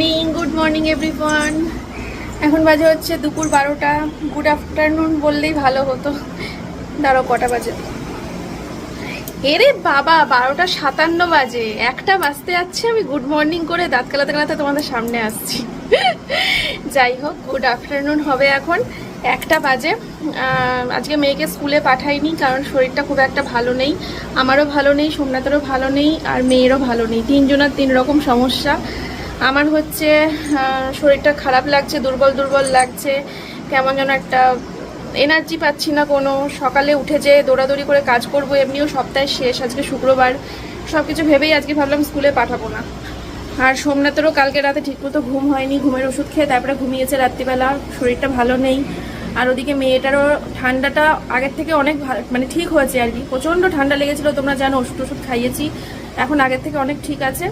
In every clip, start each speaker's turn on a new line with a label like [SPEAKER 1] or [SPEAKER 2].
[SPEAKER 1] Morning good morning everyone এখন বাজে হচ্ছে দুপুর বারোটা। গুড আফটারনুন বললেই ভালো হতো। দাঁড়ো কটা বাজে? এরে বাবা, বারোটা সাতান্ন বাজে। একটা বাজতে যাচ্ছে, আমি গুড মর্নিং করে দাঁত কালাতে কালাতে তোমাদের সামনে আসছি। যাই হোক গুড আফটারনুন হবে এখন। একটা বাজে। আজকে মেয়েকে স্কুলে পাঠাইনি, কারণ শরীরটা খুব একটা ভালো নেই। আমারও ভালো নেই, সোমনাথেরও ভালো নেই, আর মেয়েরও ভালো নেই। তিনজনের তিন রকম সমস্যা। আমার হচ্ছে শরীরটা খারাপ লাগছে, দুর্বল দুর্বল লাগছে, কেমন যেন একটা এনার্জি পাচ্ছি না কোনো। সকালে উঠে যে দৌড়াদৌড়ি করে কাজ করব, এমনিও সপ্তাহে শেষ, আজকে শুক্রবার। সব কিছু ভেবেই আজকে ভাবলাম স্কুলে পাঠাবো না। আর সোমনাথেরও কালকে রাতে ঠিকমতো ঘুম হয়নি, ঘুমের ওষুধ খেয়ে তারপরে ঘুমিয়েছে রাত্রিবেলা, শরীরটা ভালো নেই। আর ওদিকে মেয়েটারও ঠান্ডাটা আগের থেকে অনেক মানে ঠিক হয়েছে আর কি। প্রচণ্ড ঠান্ডা লেগেছিল, তোমরা জানো, ওষুধ ওষুধ খাইয়েছি। এখন আগের থেকে অনেক ঠিক আছে।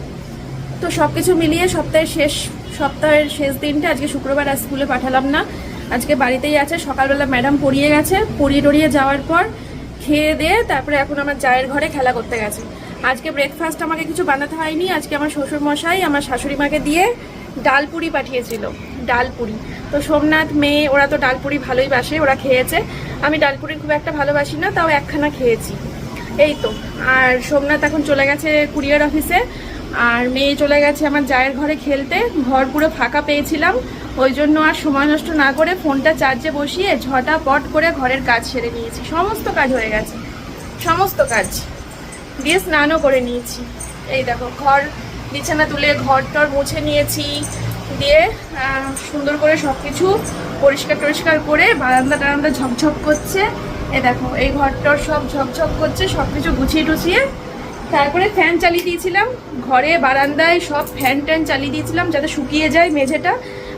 [SPEAKER 1] তো সব কিছু মিলিয়ে সপ্তাহের শেষ সপ্তাহের শেষ দিনটা আজকে শুক্রবার আর স্কুলে পাঠালাম না। আজকে বাড়িতেই আছে। সকালবেলা ম্যাডাম পড়িয়ে গেছে। পড়িয়ে টড়িয়ে যাওয়ার পর খেয়ে দিয়ে তারপরে এখন আমার জায়ের ঘরে খেলা করতে গেছে। আজকে ব্রেকফাস্ট আমাকে কিছু বানাতে হয়নি। আজকে আমার শ্বশুর মশাই আমার শাশুড়ি মাকে দিয়ে ডাল পুরি পাঠিয়েছিল। ডাল পুরি। তো সোমনাথ মেয়ে, ওরা তো ডাল পুরি ভালোই বাসে, ওরা খেয়েছে। আমি ডাল পুরি খুব একটা ভালোবাসি না, তাও একখানা খেয়েছি। এই তো। আর সোমনাথ এখন চলে গেছে কুরিয়ার অফিসে। আর মেয়ে চলে গেছে আমার জায়ের ঘরে খেলতে। ঘর পুরো ফাঁকা পেয়েছিলাম। ওই জন্য আর সময় নষ্ট না করে ফোনটা চার্জে বসিয়ে ঝটা পট করে ঘরের কাজ সেরে নিয়েছি। সমস্ত কাজ হয়ে গেছে। সমস্ত কাজ। দিয়ে স্নানও করে নিয়েছি। এই দেখো, ঘর বিছানা তুলে ঘর টর মুছে নিয়েছি। দিয়ে সুন্দর করে সব কিছু পরিষ্কার টরিষ্কার করে বারান্দা টারান্দা ঝকঝক করছে। এ দেখো, এই ঘরটর সব ঝকঝক করছে সব কিছু গুছিয়ে টুছিয়ে তারপরে ফ্যান চালিয়ে দিয়েছিলাম। ঘরে, বারান্দায় সব ফ্যান ট্যান চালিয়ে দিয়েছিলাম যাতে শুকিয়ে যায় মেঝেটা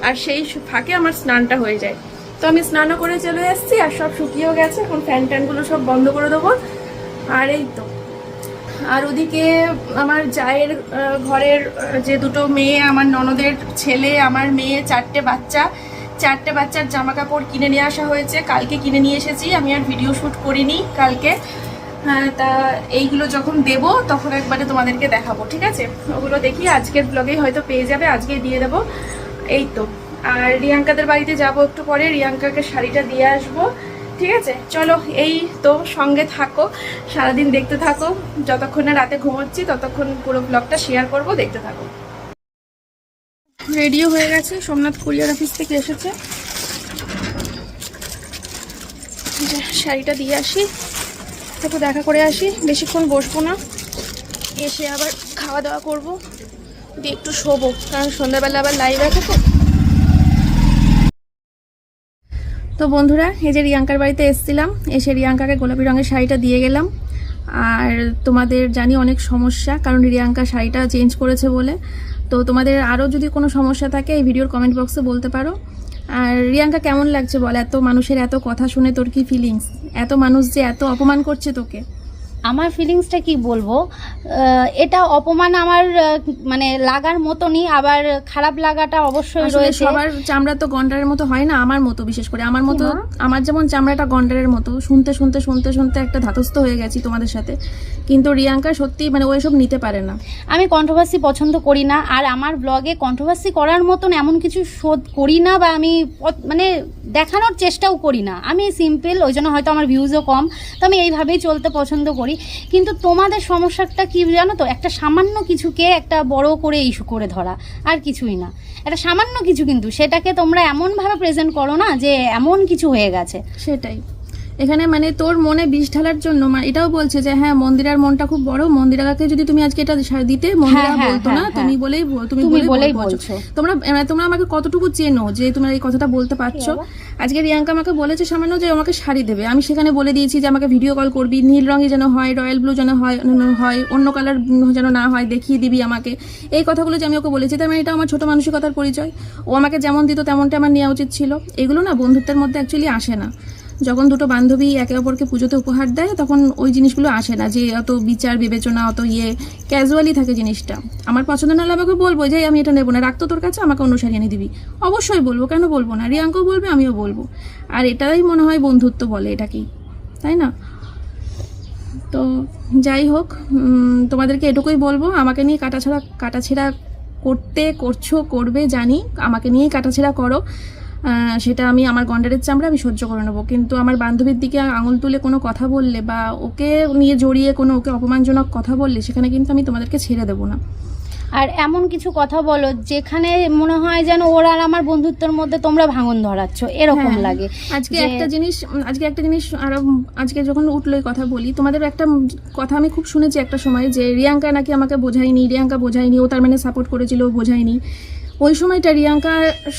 [SPEAKER 1] আর সেই ফাঁকে আমার স্নানটা হয়ে যায়। তো আমি স্নানও করে চলে এসেছি আর সব শুকিয়েও গেছে। এখন ফ্যান ট্যানগুলো সব বন্ধ করে দেবো। আর এই তো। আর ওদিকে আমার জায়ের ঘরের যে দুটো মেয়ে, আমার ননদের ছেলে, আমার মেয়ে, চারটে বাচ্চা। চারটে বাচ্চার জামা কাপড় কিনে নিয়ে আসা হয়েছে। কালকে কিনে নিয়ে এসেছি। আমি আর ভিডিও শ্যুট করিনি কালকে। হ্যাঁ তা এইগুলো যখন দেব, তখন একবারে তোমাদেরকে দেখাবো, ঠিক আছে? ওগুলো দেখি, আজকের ব্লগেই হয়তো পেয়ে যাবে আজকে দিয়ে দেবো। এই তো। আর রিয়াঙ্কাদের বাড়িতে যাব একটু পরে, রিয়াঙ্কাকে শাড়িটা দিয়ে আসব, ঠিক আছে? চলো, এই তো, সঙ্গে থাকো, সারাদিন দেখতে থাকো। যতক্ষণ না রাতে ঘুমোচ্ছি, ততক্ষণ পুরো ব্লগটা শেয়ার করব, দেখতে থাকো। রেডিও হয়ে গেছে, সোমনাথ কুরিয়ার অফিস থেকে এসেছে। শাড়িটা দিয়ে আসি। তারপর দেখা করে আসি, বেশিক্ষণ বসবো না। এসে আবার খাওয়া দাওয়া করব, দিয়ে একটু শোবো, কারণ সন্ধ্যাবেলা আবার লাইভ আছে তো। তো বন্ধুরা, এই যে রিয়াঙ্কার বাড়িতে এসেছিলাম, এসে রিয়াঙ্কাকে গোলাপি রঙের শাড়িটা দিয়ে গেলাম। আর তোমাদের জানি অনেক সমস্যা, কারণ রিয়াঙ্কা শাড়িটা চেঞ্জ করেছে বলে। তো তোমাদের আরও যদি কোনো সমস্যা থাকে, এই ভিডিওর কমেন্ট বক্সে বলতে পারো। আর রিয়াঙ্কা, কেমন লাগছে বল? এত মানুষের এত কথা শুনে তোর কি ফিলিংস এত মানুষ যে এত অপমান করছে তোকে।
[SPEAKER 2] আমার ফিলিংসটা কি বলব? এটা অপমান আমার মানে লাগার মতনই আবার খারাপ লাগাটা অবশ্যই রয়েছে।
[SPEAKER 1] সবার চামড়া তো গন্ডারের মতো হয় না আমার মতো বিশেষ করে। আমার মতো আমার যেমন চামড়াটা গন্ডারের মতো শুনতে শুনতে শুনতে শুনতে একটা ধাতস্থ হয়ে গেছি তোমাদের সাথে। কিন্তু রিয়াঙ্কা সত্যি মানে ওই সব নিতে পারে না।
[SPEAKER 2] আমি কন্ট্রোভার্সি পছন্দ করি না আর আমার ব্লগে কন্ট্রোভার্সি করার মতন এমন কিছু শোধ করি না বা আমি মানে দেখানোর চেষ্টাও করি না। আমি সিম্পল ওই জন্য হয়তো আমার ভিউজও কম, তো আমি এইভাবেই চলতে পছন্দ করি। কিন্তু তোমাদের সমস্যাটা কি জানো তো? একটা সামান্য কিছুকে একটা বড় করে ইস্যু করে ধরা, আর কিছুই না। একটা সামান্য কিছু কিন্তু, সেটাকে তোমরা এমনভাবে প্রেজেন্ট করো না যে এমন কিছু হয়ে গেছে।
[SPEAKER 1] সেটাই। এখানে মানে তোর মনে বিষ ঢালার জন্য এটাও বলছে যে হ্যাঁ মন্দিরার মনটা খুব বড়। মন্দিরাকে যদি তুমি আজকে এটা দিতে মন্দিরা
[SPEAKER 2] হ্যাঁ,
[SPEAKER 1] বলতো না
[SPEAKER 2] হ্যাঁ,
[SPEAKER 1] তুমি
[SPEAKER 2] হ্যাঁ।
[SPEAKER 1] বলেই তুমি বলেই বলছো। তোমরা মানে তোমরা আমাকে কতটুকু চেনো যে তোমরা এই কথাটা বলতে পারছ? আজকে রিয়াঙ্কা আমাকে বলেছে সামান্য যে আমাকে শাড়ি দেবে। আমি সেখানে বলে দিয়েছি যে আমাকে ভিডিও কল করবি নীল রঙে যেন হয় রয়্যাল ব্লু যেন হয় হয় অন্য কালার যেন না হয় দেখিয়ে দিবি আমাকে। এই কথাগুলো যে আমি ওকে বলেছি তার মানে এটা আমার ছোট মানসিকতার পরিচয়। ও আমাকে যেমন দিত তেমনটা আমার নেওয়া উচিত ছিল। এগুলো না বন্ধুত্বের মধ্যে অ্যাকচুয়ালি আসে না। যখন দুটো বান্ধবী একে অপরকে পুজোতে উপহার দেয়, তখন ওই জিনিসগুলো আসে না, যে অত বিচার, বিবেচনা, অত ইয়ে ক্যাজুয়ালি থাকে জিনিসটা। আমার পছন্দ না আমাকে বলব, যে আমি এটা নেব না রাখতো তোর কাছে, আমাকে শাড়ি এনে দিবি। অবশ্যই বলব, কেন বলব না? রিয়াঙ্কও বলবে, আমিও বলব। আর এটাই মনে হয় বন্ধুত্ব বলে এটাকেই, তাই না? তো যাই হোক তোমাদেরকে এটুকুই বলব, আমাকে নিয়ে কাটাছাড়া, কাটাছেড়া করতে, করছ, করবে, জানি, আমাকে নিয়েই কাটাছেড়া করো। সেটা আমি আমার গন্ডারের চামড়া আমি সহ্য করে নেব কিন্তু আমার বান্ধবীর দিকে আঙুল তুলে কোনো কথা বললে বা ওকে নিয়ে জড়িয়ে কোনো ওকে অপমানজনক কথা বললে সেখানে কিন্তু আমি তোমাদেরকে ছেড়ে দেবো না
[SPEAKER 2] আর এমন কিছু কথা বলো যেখানে মনে হয় যেন ওর আর আমার বন্ধুত্বের মধ্যে তোমরা ভাঙন ধরাচ্ছ এরকম
[SPEAKER 1] হ্যাঁ।
[SPEAKER 2] লাগে
[SPEAKER 1] আজকে একটা জিনিস আজকে একটা জিনিস আরও আজকে যখন উঠল এই কথা বলি তোমাদের একটা কথা আমি খুব শুনেছি একটা সময় যে রিয়াঙ্কা নাকি আমাকে বোঝায়নি রিয়াঙ্কা বোঝায়নি ও তার মানে সাপোর্ট করেছিল ও বোঝায়নি ওই সময়টা রিয়াঙ্কা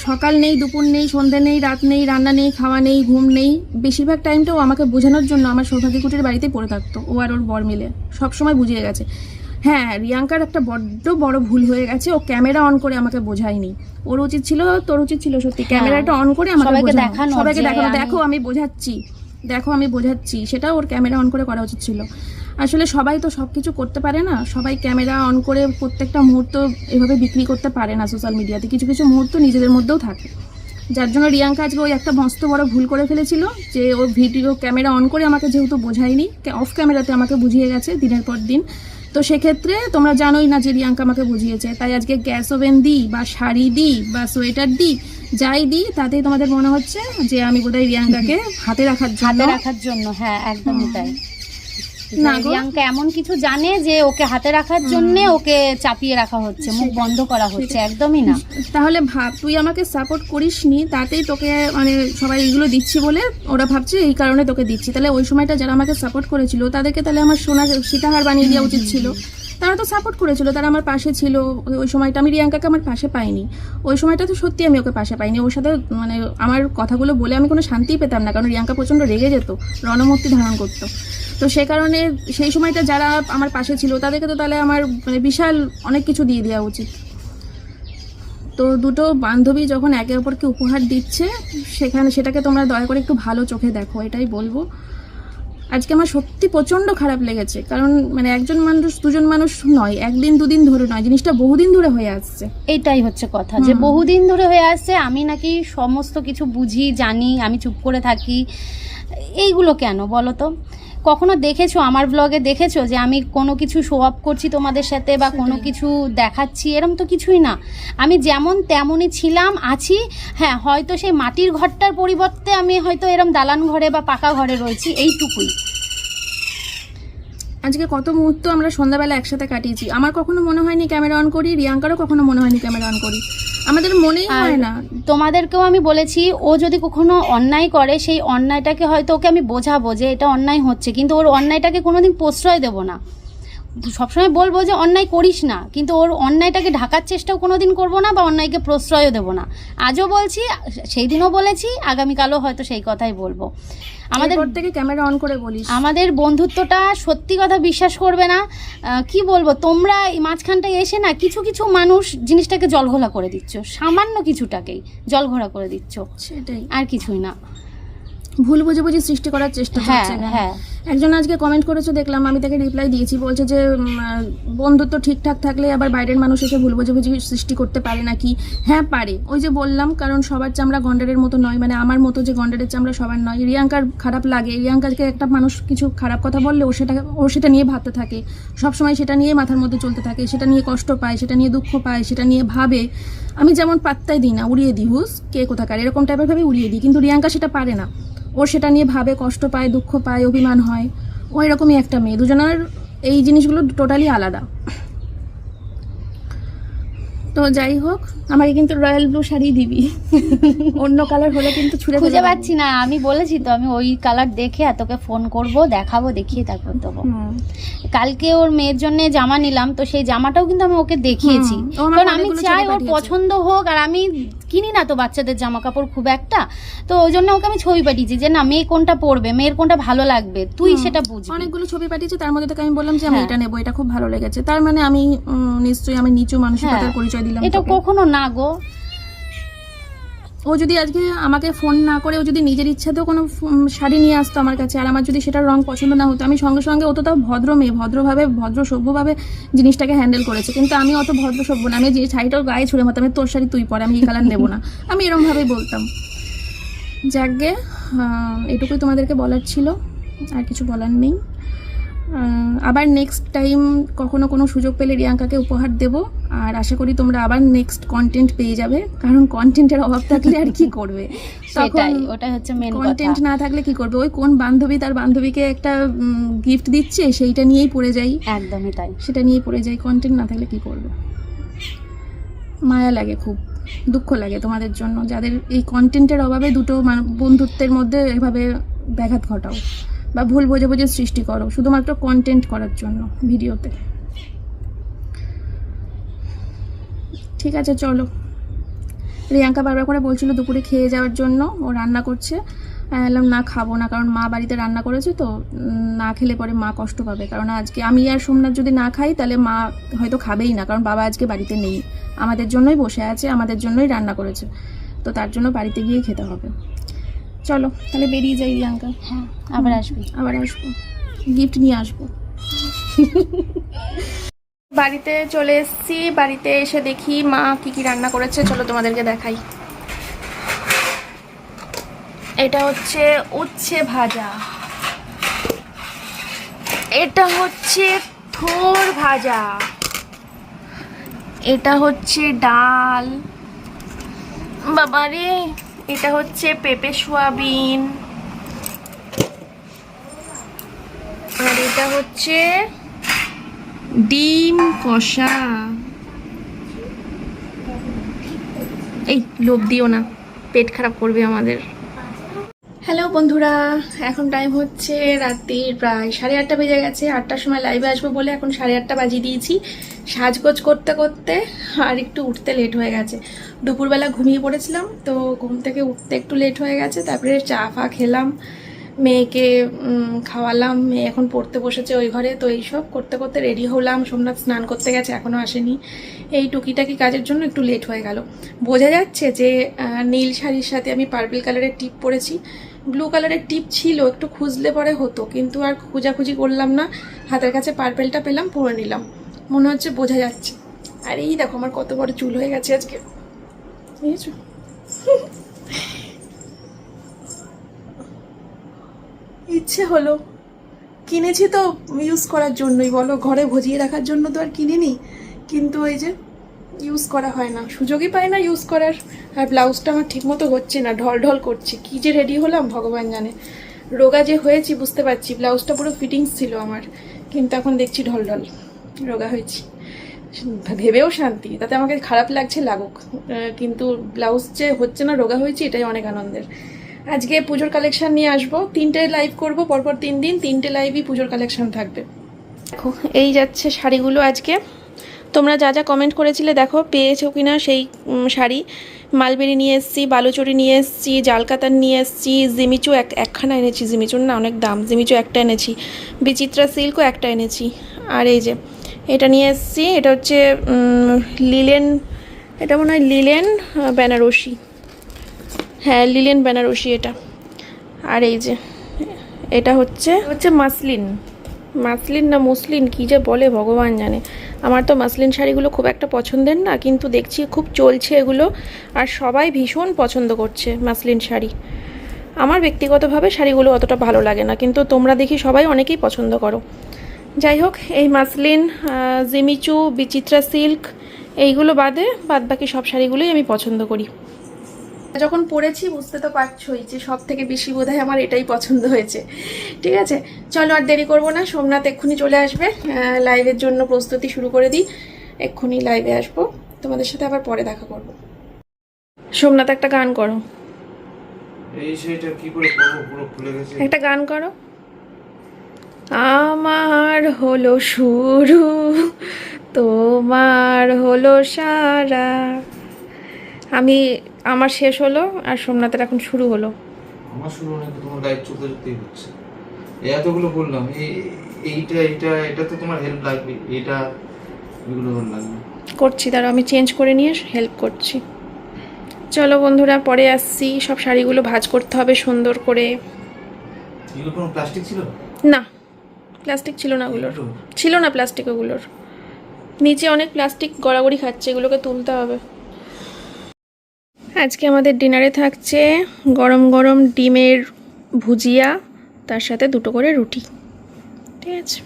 [SPEAKER 1] সকাল নেই দুপুর নেই সন্ধে নেই রাত নেই রান্না নেই খাওয়া নেই ঘুম নেই। বেশিরভাগ টাইমটা ও আমাকে বোঝানোর জন্য আমার সৌভাগ্য কুটির বাড়িতে পড়ে থাকতো ও আর ওর বর মিলে। সবসময় বুঝিয়ে গেছে। হ্যাঁ রিয়াঙ্কার একটা বড্ড বড় ভুল হয়ে গেছে ও ক্যামেরা অন করে আমাকে বোঝায়নি। ওর উচিত ছিল তোর উচিত ছিল সত্যি। ক্যামেরাটা অন করে আমাকে
[SPEAKER 2] সবাইকে। দেখানো
[SPEAKER 1] দেখো আমি বোঝাচ্ছি দেখো আমি বোঝাচ্ছি। সেটা ওর ক্যামেরা অন করে করা উচিত ছিল। আসলে সবাই তো সব কিছু করতে পারে না। সবাই ক্যামেরা অন করে প্রত্যেকটা মুহূর্ত এভাবে বিক্রি করতে পারে না সোশ্যাল মিডিয়াতে কিছু কিছু মুহূর্ত নিজেদের মধ্যেও থাকে। যার জন্য রিয়াঙ্কা আজকে ওই একটা মস্ত বড় ভুল করে ফেলেছিল যে ও ভিডিও ক্যামেরা অন করে আমাকে যেহেতু বোঝায়নি অফ ক্যামেরাতে আমাকে বুঝিয়ে গেছে দিনের পর দিন। তো সেক্ষেত্রে তোমরা জানোই না যে রিয়াঙ্কা আমাকে বুঝিয়েছে। তাই আজকে গ্যাস ওভেন দিই বা শাড়ি দিই বা সোয়েটার দিই যাই দিই তাতেই তোমাদের মনে হচ্ছে যে আমি বোধহয় রিয়াঙ্কাকে হাতে রাখার জন্য
[SPEAKER 2] হাতে রাখার জন্য হ্যাঁ একদমই তাই।
[SPEAKER 1] না
[SPEAKER 2] রিয়াঙ্কা এমন কিছু জানে যে ওকে হাতে রাখার জন্য ওকে চাপিয়ে রাখা হচ্ছে মুখ বন্ধ করা হচ্ছে একদমই না।
[SPEAKER 1] তাহলে ভাব তুই আমাকে সাপোর্ট করিস নি তাতেই তোকে মানে সবাই এগুলো দিচ্ছি বলে ওরা ভাবছে এই কারণে তোকে দিচ্ছি। তাহলে ওই সময়টা যারা আমাকে সাপোর্ট করেছিল তাদেরকে তাহলে আমার সোনা সীতাহার বানিয়ে দেওয়া উচিত ছিল। তারা তো সাপোর্ট করেছিল, তারা আমার পাশে ছিল। ওই- সময়টা আমি রিয়াঙ্কাকে আমার পাশে পাইনি। ওই সময়টা তো সত্যি আমি ওকে পাশে পাইনি। ওর সাথে মানে আমার কথাগুলো বলে আমি কোনো শান্তিই পেতাম না, কারণ রিয়াঙ্কা প্রচণ্ড রেগে যেত, রণমূর্তি ধারণ করতো। তো সে কারণে সেই সময়টা যারা আমার পাশে ছিল, তাদেরকে তো তাহলে আমার মানে বিশাল অনেক কিছু দিয়ে দেওয়া উচিত। তো দুটো বান্ধবী যখন একে অপরকে উপহার দিচ্ছে, সেখানে সেটাকে তোমরা দয়া করে একটু ভালো চোখে দেখো, এটাই বলব। আজকে আমার সত্যি প্রচণ্ড খারাপ লেগেছে। কারণ মানে একজন মানুষ দুজন মানুষ নয় একদিন দুদিন ধরে নয় জিনিসটা বহুদিন ধরে হয়ে আসছে।
[SPEAKER 2] এটাই হচ্ছে কথা যে বহুদিন ধরে হয়ে আসছে আমি নাকি সমস্ত কিছু বুঝি জানি আমি চুপ করে থাকি। এইগুলো কেন বলো তো? কখনো দেখেছ আমার ব্লগে দেখেছ যে আমি কোনো কিছু শো আপ করছি তোমাদের সাথে বা কোনো কিছু দেখাচ্ছি? এরম তো কিছুই না। আমি যেমন তেমনই ছিলাম আছি। হ্যাঁ হয়তো সেই মাটির ঘরটার পরিবর্তে আমি হয়তো এরম দালান ঘরে বা পাকা ঘরে রয়েছি এইটুকুই।
[SPEAKER 1] আজকে কত মুহূর্ত আমরা সন্ধ্যাবেলা একসাথে কাটিয়েছি। আমার কখনো মনে হয়নি ক্যামেরা অন করি রিয়াঙ্কারও কখনো মনে হয়নি ক্যামেরা অন করি। আমাদের মনেই হয় না।
[SPEAKER 2] তোমাদেরকেও আমি বলেছি ও যদি কখনো অন্যায় করে সেই অন্যায়টাকে হয়তো ওকে আমি বোঝাবো যে এটা অন্যায় হচ্ছে কিন্তু ওর অন্যায়টাকে কোনোদিন প্রশ্রয় দেবো না। সবসময় বলব যে অন্যায় করিস না কিন্তু ওর অন্যায়টাকে ঢাকার চেষ্টাও কোনোদিন করব না বা অন্যায়কে প্রশ্রয়ও দেবো না। আজও বলছি সেই দিনও বলেছি আগামীকালও হয়তো সেই কথাই বলব। আমাদের
[SPEAKER 1] থেকে ক্যামেরা অন করে বলিস।
[SPEAKER 2] আমাদের বন্ধুত্বটা সত্যি কথা বিশ্বাস করবে না। কি বলব তোমরা এই মাঝখানটায় এসে না কিছু কিছু মানুষ জিনিসটাকে জলঘোলা করে দিচ্ছ সামান্য কিছুটাকেই জলঘোলা করে দিচ্ছ।
[SPEAKER 1] সেটাই।
[SPEAKER 2] আর কিছুই না।
[SPEAKER 1] ভুল বুঝে সৃষ্টি করার চেষ্টা
[SPEAKER 2] হ্যাঁ
[SPEAKER 1] করছে এখানে।
[SPEAKER 2] হ্যাঁ।
[SPEAKER 1] একজন আজকে কমেন্ট করেছে দেখলাম আমি তাকে রিপ্লাই দিয়েছি বলছে যে উম, আহ, বন্ধুত্ব ঠিকঠাক থাকলে আবার বাইরের মানুষ এসে ভুল বোঝাবুঝি সৃষ্টি করতে পারে নাকি? হ্যাঁ পারে। ওই যে বললাম কারণ সবার চামড়া গন্ডারের মতো নয় মানে আমার মতো যে গন্ডারের চামড়া সবার নয়। রিয়াঙ্কার খারাপ লাগে। রিয়াঙ্কাকে একটা মানুষ কিছু খারাপ কথা বললে ও সেটা ও সেটা নিয়ে ভাবতে থাকে। সবসময় সেটা নিয়ে মাথার মধ্যে চলতে থাকে সেটা নিয়ে কষ্ট পায় সেটা নিয়ে দুঃখ পায় সেটা নিয়ে ভাবে। আমি যেমন পাত্তাই দিই না উড়িয়ে দিই হুস কে কোথাকার এরকম টাইপের ভাবে উড়িয়ে দিই। কিন্তু রিয়াঙ্কা সেটা পারে না। ওর সেটা নিয়ে ভাবে কষ্ট পায় দুঃখ পায় অভিমান হয়। ও এরকমই একটা মেয়ে। দুজনের এই জিনিসগুলো টোটালি আলাদা। তো যাই হোক আমাকে কিন্তু রয়্যাল ব্লু শাড়ি দিবি। অন্য কালার হলে কিন্তু ছুড়ে
[SPEAKER 2] খুঁজে পাচ্ছি না। আমি বলেছি তো আমি ওই কালার দেখে আর তোকে ফোন করব দেখাবো দেখিয়ে তারপর দেবো। কালকে ওর মেয়ের জন্য জামা নিলাম তো সেই জামাটাও কিন্তু আমি ওকে দেখিয়েছি। কারণ আমি চাই ওর পছন্দ হোক আর আমি কিনি না তো বাচ্চাদের জামা কাপড় খুব একটা। তো ওই জন্য ওকে আমি ছবি পাঠিয়েছি যে না মেয়ে কোনটা পরবে? মেয়ের কোনটা ভালো লাগবে? তুই সেটা বুঝ
[SPEAKER 1] অনেকগুলো ছবি পাঠিয়েছি তার মধ্যে থেকে আমি বললাম যে আমি
[SPEAKER 2] হ্যাঁ।
[SPEAKER 1] এটা নেব এটা খুব ভালো লেগেছে। তার মানে আমি নিশ্চয়ই আমি নিচু মানসিকতার
[SPEAKER 2] হ্যাঁ।
[SPEAKER 1] পরিচয় দিলাম
[SPEAKER 2] এটা কখনো না গো।
[SPEAKER 1] ও যদি আজকে আমাকে ফোন না করে, ও যদি নিজের ইচ্ছাতেও কোনো শাড়ি নিয়ে আসতো আমার কাছে, আর আমার যদি সেটার রং পছন্দ না হতো, আমি সঙ্গে সঙ্গে ও তো তাও ভদ্র মেয়ে, ভদ্রভাবে, ভদ্র সভ্যভাবে জিনিসটাকে হ্যান্ডেল করেছে। কিন্তু আমি অত ভদ্র সভ্য না, আমি যে শাড়িটাও গায়ে ছুড়ে মতো আমি তোর শাড়ি তুই পরে, আমি এই কালার নেব না। আমি এরমভাবেই বলতাম। যাকগে এটুকুই তোমাদেরকে বলার ছিল, আর কিছু বলার নেই। আবার নেক্সট টাইম কখনো কোনো সুযোগ পেলে রিয়াঙ্কাকে উপহার দেব। আর আশা করি তোমরা আবার নেক্সট কন্টেন্ট পেয়ে যাবে। কারণ কন্টেন্টের অভাব থাকলে আর কি করবে?
[SPEAKER 2] সেটাই ওটা হচ্ছে মেন
[SPEAKER 1] কন্টেন্ট না থাকলে কি করবে? ওই কোন বান্ধবী তার বান্ধবীকে একটা গিফট দিচ্ছে সেইটা নিয়েই পড়ে যাই।
[SPEAKER 2] একদমই তাই।
[SPEAKER 1] সেটা নিয়েই পড়ে যাই কন্টেন্ট না থাকলে কি করবে? মায়া লাগে খুব দুঃখ লাগে তোমাদের জন্য। যাদের এই কন্টেন্টের অভাবে দুটো মান- বন্ধুত্বের মধ্যে এভাবে ব্যাঘাত ঘটাও বা ভুল বোঝাবুঝির সৃষ্টি করো শুধুমাত্র কন্টেন্ট করার জন্য ভিডিওতে ঠিক আছে চলো। রিয়াঙ্কা বারবার করে বলছিল দুপুরে খেয়ে যাওয়ার জন্য ও রান্না করছে। বললাম না খাব না কারণ মা বাড়িতে রান্না করেছে তো না খেলে পরে মা কষ্ট পাবে। কারণ আজকে আমি আর সোমনাথ যদি না খাই তাহলে মা হয়তো খাবেই না কারণ বাবা আজকে বাড়িতে নেই। আমাদের জন্যই বসে আছে আমাদের জন্যই রান্না করেছে। তো তার জন্য বাড়িতে গিয়ে খেতে হবে। চলো তাহলে বেরিয়ে যাই রিয়াঙ্কা
[SPEAKER 2] হ্যাঁ আবার আসবি।
[SPEAKER 1] আবার আসব। গিফট নিয়ে আসব। বাড়িতে চলে এসেছি। বাড়িতে এসে দেখি মা কি কি রান্না করেছে। চলো তোমাদেরকে দেখাই। এটা হচ্ছে উচ্ছে ভাজা। এটা হচ্ছে থোর ভাজা। এটা হচ্ছে ডাল। বাবারে, এটা হচ্ছে পেঁপে সোয়াবিন। আর এটা হচ্ছে ডিম কষা। এই লোভ দিও না, পেট খারাপ করবে আমাদের। হ্যালো বন্ধুরা, এখন টাইম হচ্ছে রাত্রির প্রায় সাড়ে আটটা বেজে গেছে। আটটার সময় লাইভে আসব বলে এখন সাড়ে আটটা বাজিয়ে দিয়েছি। সাজগোজ করতে করতে আর একটু উঠতে লেট হয়ে গেছে। দুপুরবেলা ঘুমিয়ে পড়েছিলাম, তো ঘুম থেকে উঠতে একটু লেট হয়ে গেছে, তারপরে চা ফা খেলাম। মেয়েকে খাওয়ালাম, মেয়ে এখন পড়তে বসেছে ওই ঘরে, তো এইসব করতে করতে রেডি হলাম। সোমনাথ স্নান করতে গেছে এখনও আসেনি। এই টুকিটাকি কাজের জন্য একটু লেট হয়ে গেল। বোঝা যাচ্ছে যে নীল শাড়ির সাথে আমি পার্পল কালারের টিপ পরেছি। ব্লু কালারের টিপ ছিল, একটু খুঁজলে পরে হতো, কিন্তু আর খোঁজাখুঁজি করলাম না। হাতের কাছে পার্পেলটা পেলাম, পরে নিলাম। মনে হচ্ছে বোঝা যাচ্ছে। আর এই দেখো, আমার কত বড় চুল হয়ে গেছে আজকে। বুঝেছ? ইচ্ছে হলো। কিনেছি তো ইউজ করার জন্যই, বলো। ঘরে ভজিয়ে রাখার জন্য তো আর কিনিনি। কিন্তু ওই যে ইউজ করা হয় না। সুযোগই পাই না ইউজ করার। আর ব্লাউজটা আমার ঠিকমতো হচ্ছে না। ঢল ঢল করছে। কি যে রেডি হলাম, ভগবান জানে। রোগা যে হয়েছি, বুঝতে পারছি। ব্লাউজটা পুরো ফিটিংস ছিল আমার। কিন্তু এখন দেখছি ঢল ঢল রোগা হয়েছি। ভেবেও শান্তি। তাতে আমাকে খারাপ লাগছে, লাগুক। কিন্তু ব্লাউজ যে হচ্ছে না, রোগা হয়েছে, এটাই অনেক আনন্দের। আজকে পুজোর কালেকশন নিয়ে আসব। তিনটে লাইভ করব, পরপর তিন দিন তিনটে লাইভই পুজোর কালেকশন থাকবে। দেখো, এই যাচ্ছে শাড়িগুলো আজকে। তোমরা যা যা কমেন্ট করেছিলে দেখো, পেয়েছ কিনা সেই শাড়ি। মালবেরি নিয়ে এসেছি, বালুচুরি নিয়ে এসেছি জালকাতান নিয়ে এসেছি, জিমিচু এক, একখানা এনেছি জিমিচুর না, অনেক দাম। জিমিচু একটা এনেছি, বিচিত্রা সিল্কও একটা এনেছি। আর এই যে, এটা নিয়ে এসেছি, এটা হচ্ছে লিলেন, এটা মনে হয় লিলেন বেনারসি। হ্যাঁ লিলেন বেনারসি এটা। আর এই যে এটা হচ্ছে হচ্ছে মাসলিন। মাসলিন না মুসলিন? কি যে বলে ভগবান জানে। আমার তো মাসলিন শাড়িগুলো খুব একটা পছন্দের না কিন্তু দেখছি খুব চলছে এগুলো আর সবাই ভীষণ পছন্দ করছে মাসলিন শাড়ি। আমার ব্যক্তিগতভাবে শাড়িগুলো অতটা ভালো লাগে না কিন্তু তোমরা দেখি সবাই অনেকেই পছন্দ করো। যাই হোক এই মাসলিন জিমিচু বিচিত্রা সিল্ক এইগুলো বাদে বাদ বাকি সব শাড়িগুলোই আমি পছন্দ করি। যখন পড়েছি বুঝতে তো পারছোই যে সব থেকে বেশি বোধহয় আমার এটাই পছন্দ হয়েছে। ঠিক আছে? চলো আর দেরি করব না সোমনাথ এক্ষুনি চলে আসবে। লাইভের জন্য প্রস্তুতি শুরু করে দিই। এক্ষুনি লাইভে আসব। তোমাদের সাথে আবার পরে দেখা করব। সোমনাথ একটা গান করো।
[SPEAKER 3] এই সেইটা কি করে পুরো খুলে গেছে।
[SPEAKER 1] একটা গান করো। আমার হলো শুরু তোমার হলো সারা। আমি আমার শেষ হলো আর সোমনাথের এখন শুরু হলো।
[SPEAKER 3] আমার শুরু অনেক তোমার লাইভ চলতে চলতেই হচ্ছে। এতগুলো বললাম এই এইটা এইটা এটা তো তোমার হেল্প লাগবে এটা এগুলো লাগবে
[SPEAKER 1] করছি দাঁড়াও আমি চেঞ্জ করে নিয়ে হেল্প করছি। চলো বন্ধুরা পরে আসছি সব শাড়িগুলো ভাঁজ করতে হবে সুন্দর করে।
[SPEAKER 3] এগুলো কোনো প্লাস্টিক ছিল?
[SPEAKER 1] না প্লাস্টিক ছিল না ওগুলোর। ছিল না প্লাস্টিক ওগুলোর। নিচে অনেক প্লাস্টিক গড়াগড়ি খাচ্ছে এগুলোকে তুলতে হবে। আজকে আমাদের ডিনারে থাকছে গরম গরম ডিমের ভুজিয়া, তার সাথে দুটো করে রুটি। ঠিক আছে?